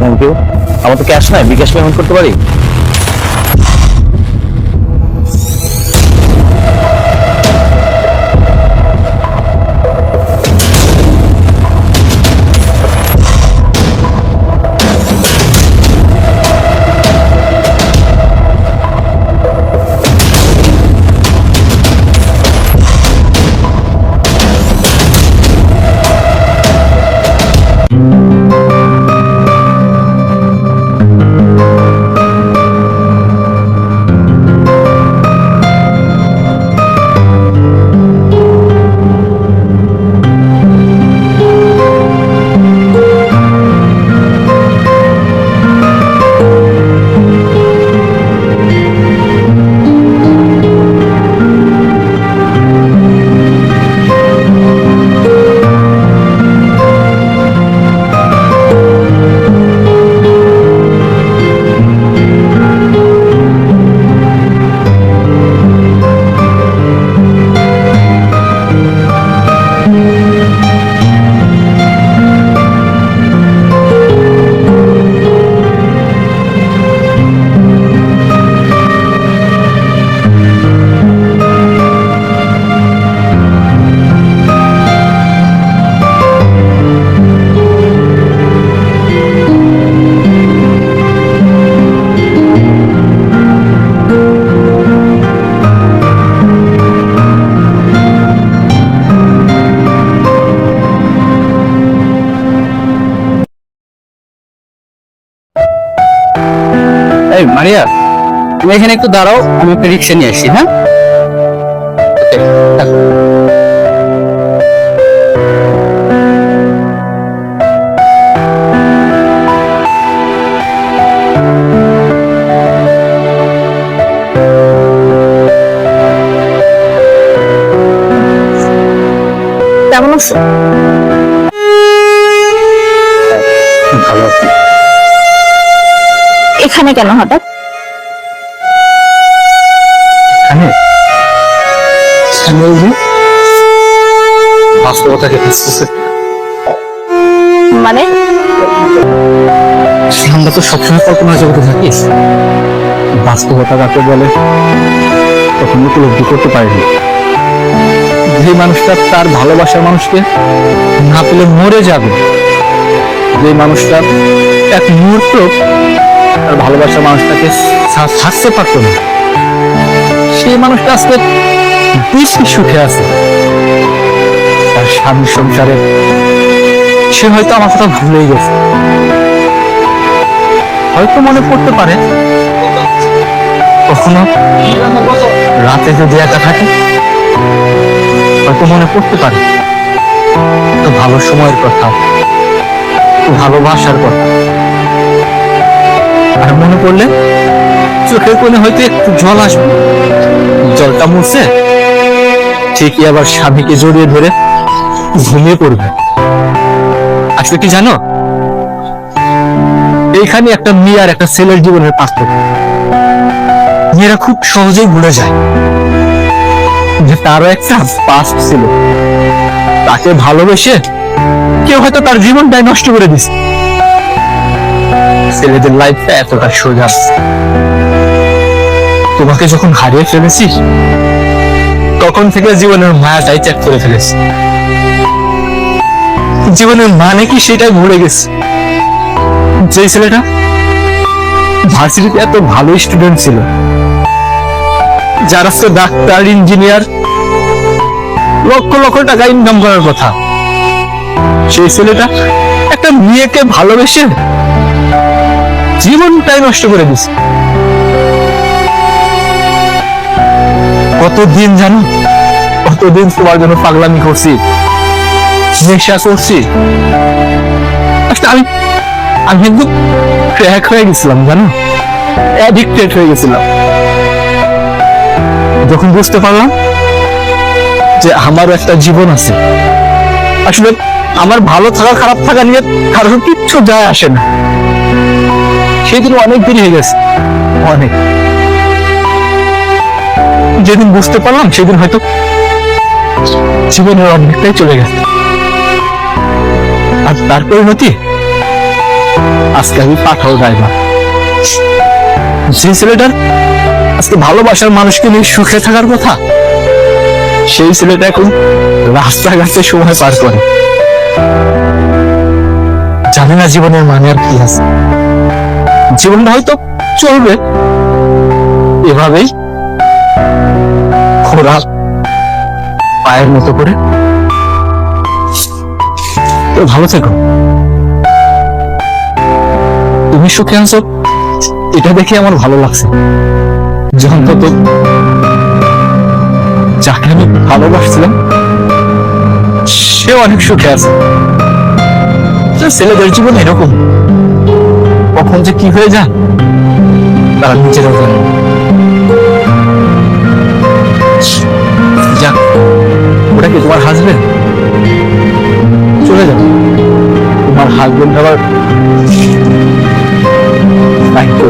Thank you আমার তো cash নাই বিকাশ পেমেন্ট করতে পারি? এই মারিয়া তুমি এখানে একটু দাঁড়াও আমি একটা রিক্সা নিয়ে আসি হ্যাঁ? কেমন আছো? এখানে কেন হঠাৎ? এখানে? বাস্তবতাকে মানে? আমরা তো সবসময় কল্পনা জগতে থাকি বাস্তবতা কাকে বলে কখনো উপলব্ধি করতে পারিনি। যে মানুষটা তার ভালোবাসার মানুষকে না পেলে মরে যাবে। যে মানুষটা এক মুহূর্ত তার ভালোবাসার মানুষটাকে ছাড়তে পারতো না। সেই মানুষটা আজকে বেশি সুখে আছে। তার স্বামীর সংসারে সে হয়তো আমার কথা ভুলেই গেছে। হয়তো মনে পড়তে পারে, কখনো রাতে যদি একা থাকে, হয়তো মনে পড়তে পারে। তো ভালো সময়ের কথা, ভালোবাসার কথা। আর মনে পড়লে চোখের কোণে হয়তো একটু জল আসবে। জলটা মুছে ঠিকই আবার স্বামীকে জড়িয়ে ধরে ঘুমিয়ে পড়বে। আসলে কি জানো? এইখানে একটা মেয়ে আর একটা ছেলের জীবনের পার্থক্য। মেয়েরা খুব সহজেই ভুলে যায় যে তারও একটা পাস্ট ছিল। তাকে ভালোবেসে কেউ হয়তো তার জীবনটাই নষ্ট করে দিছে ছেলেদের লাইফটা এতটা সোজা। তোমাকে যখন হারিয়ে ফেলেছি, তখন থেকে জীবনের মায়াটাই ত্যাগ করে ফেলেছি। জীবনের মানে কি সেটাই ভুলে গেছি। যে ছেলেটা ভার্সিটিতে এত ভালো স্টুডেন্ট ছিল, যার আজকে ডাক্তার ইঞ্জিনিয়ার লক্ষ লক্ষ টাকা ইনকাম করার কথা। সেই ছেলেটা একটা মেয়েকে ভালোবেসে জীবনটাই নষ্ট করে দিছে। কতদিন জানো? কতদিন তোমার জন্য পাগলামি করছি? নেশা করছি? আমি আমি একদম ক্র্যাক হয়ে গেছিলাম, জানো? অ্যাডিক্টেড হয়ে গেছিলাম। যখন বুঝতে পারলাম যে আমারও একটা জীবন আছে, আসলে আমার ভালো থাকা, খারাপ থাকা নিয়ে কারোর কিচ্ছু যায় আসে না। সেদিন অনেক দেরি হয়ে গেছে। অনেক। যেদিন বুঝতে পারলাম, সেদিন হয়তো জীবনের অনেকটাই চলে গেছে। আর তার পরিণতি আজকে আমি পাঠাও ড্রাইভার যে ছেলেটার আজকে ভালোবাসার মানুষকে নিয়ে সুখে থাকার কথা, সেই ছেলেটা এখন রাস্তাঘাটে সময় পার করে। জানি না জীবনের মানে আর কি আছে। জীবনটা হয়তো চলবে। এভাবেই খোরা পায়ের মতো করে। ভালো থেকো। তুমি সুখে আছো, এটা দেখে আমার ভালো লাগছে। যখন তো যাকে আমি ভালোবাসছিলাম সে অনেক সুখে আছে। ছেলেদের জীবন এরকম। কখন যে কি হয়ে যায়? তারা নিচে জানে যাক, ওটা কি তোমার হাজবেন্ড চলে যাবে। তোমার হাজবেন্ড আবার দায়িত্ব